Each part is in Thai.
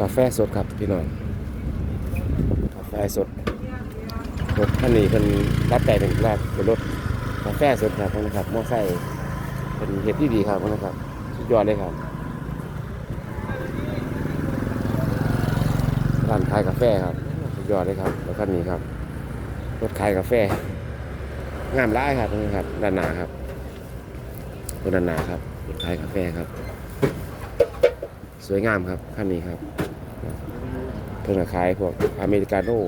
กาแฟสดครับพี่น้องกาแฟสดรถคันนี้เป็นรับแต่เป็นแรกเป็นรถกาแฟสดครับพนะครับมอไซค์เป็นเห็ดที่ดีครับพนะครับสุดยอดเลยครับร้านขายกาแฟครับสุดยอดเลยครับรถคันนี้ครับรถขายกาแฟงามร้ายครับพวกนะครับด้านหน้าครับด้านหน้าครับรถขายกาแฟครับ สวยงามครับคันนี้ครับ เพิ่งขายพวกอเมริกาโน่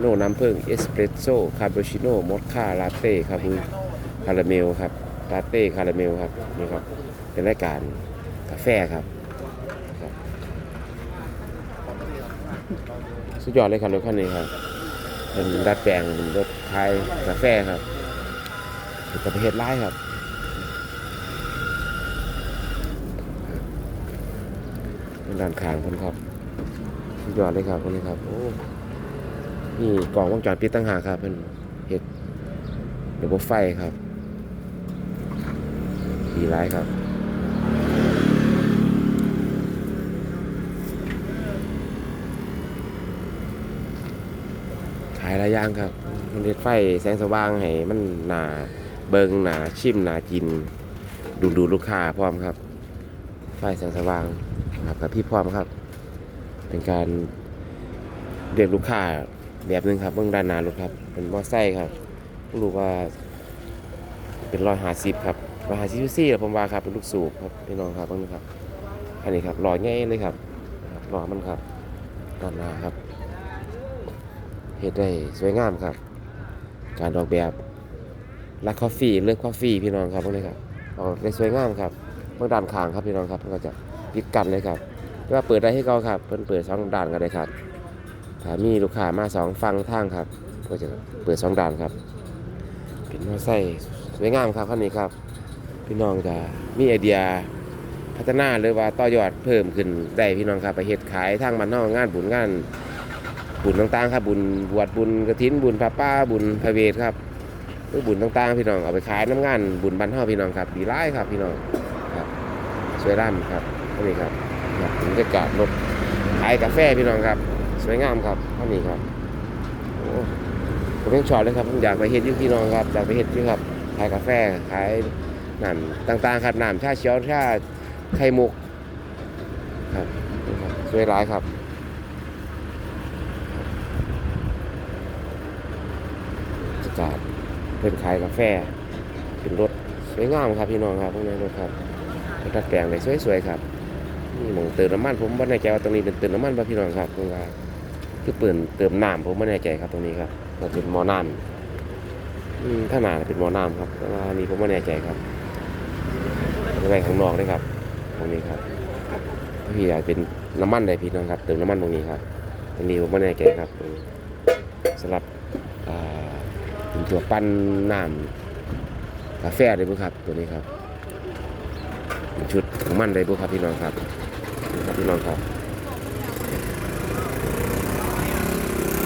โน่น้ำผึ้งเอสเปรสโซ่คาปูชิโน่มอคค่าลาเต้ครับคาราเมลครับลาเต้คาราเมลครับนี่ครับเป็นรายการกาแฟครับสุดยอดเลยครับรถคันนี้ครับเป็นดัดแปลงรถขายกาแฟครับเป็นประเภทไล่ครับด้านข้างคนครับ สุดยอดเลยครับคนนี้ครับโอ้นี่กล่องวงจรปิดตั้งหากครับเป็นเห็ดระบบไฟครับ ดีร้ายครับขายหลายอย่างครับ มันเห็ดไฟแสงสว่างให้มันหนาเบิงหนาชิมหนากิน ดูดูลูกค้าพร้อมครับ ไฟแสงสว่างครับกับพี่พร้อมครับ เป็นการเรียกลูกค้าแบบหนึงครับเบื้องด้านหน้ารถครับ เป็นมอไซค์ครับไม่รู้ว่า เป็นรอยหาซิบครับรอยหาซิบซี่ผมว่าครับเป็นลูกสูบครับพี่น้องครับเบ้างนะครับ อันนี้ครับรอยง่ายเลยครับครับรอยมันครับด้านหน้าครับเฮ็ดได้สวยงามครับ การออกแบบลักคอฟฟี่เลือกคอฟฟี่พี่น้องครับพวกนี้ครับออกได้สวยงามครับเบื้องด้านข้างครับพี่น้องครับมันก็จะติดกันเลยครับ ว่าเปิดได้ให้เขาครับ เพิ่นเปิดสองด้านก็ได้ครับถ้ามีลูกค้ามาสองฟังทางครับ ก็จะเปิดสองด้านครับ เป็นมอไซค์สวยงามครับคันนี้ครับ พี่น้องจะมีไอเดียพัฒนาหรือว่าต่อยอดเพิ่มขึ้นได้พี่น้องครับไปเฮ็ดขายทางบ้านนอกงานบุญงานบุญต่างๆครับบุญบวชบุญกฐินบุญพระป้าบุญพระเวทครับหรือบุญต่างๆ พี่น้องเอาไปขายน้ำงานบุญบ้านเฮาพี่น้องครับดีร้ายครับพี่น้องสวยร่ำครับนี่ครับ ครับบรรยากาศรถขายกาแฟพี่น้องครับ สวยงามครับท่านนี้ครับโอ้ผมยังชอบเลยครับผมอยากไปเฮ็ดยุ่พี่น้องครับอยากไปเฮ็ดที่ครับขายกาแฟขายน้ำต่างๆครับน้ำชาเขียวชาไข่มุกครับสวยร้ายครับบรรยากาศเป็นขายกาแฟเป็นรถสวยงามครับพี่น้องครับพวกนี้รถครับดัดแปลงเลยสวยๆครับ นี่หมองเติมน้ำมันผมไม่แน่ใจว่าตรงนี้เป็นเติมน้ำมันป่ะพี่น้องครับตรงว่าคือเปิดเติมน้ำผมไม่แน่ใจครับตรงนี้ครับมันเป็นมอน้ำอืมถ้าหนาเป็นมอน้ำครับแต่ว่านนี้ผมไม่แน่ใจครับไปข้างนอกเลยครับ ตรงนี้ครับพี่อาจเป็นน้ำมันเลยพี่น้องครับเติมน้ำมันตรงนี้ครับตรงนี้ผมไม่แน่ใจครับสำหรับเป็นตัวปั้นน้ำกาแฟเลยมั้งครับตัวนี้ครับ เป็นชุดของมันเลยบุครับพี่น้องครับครับพี่น้องครับ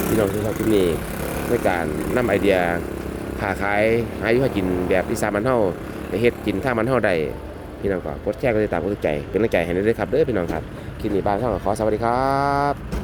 พี่น้องที่ชอบที่นี่ในการนำไอเดียค้าขายหาอยู่หากินแบบอีสานมันเฮาในเฮ็ดกินทามันเฮาได้พี่น้องก็กดแชร์กดติดตามกดใจเป็นกำลังใจให้ได้วยครับเด้อพี่น้องครับคลิปนี้บ้านช่าขอสวัสดีครับ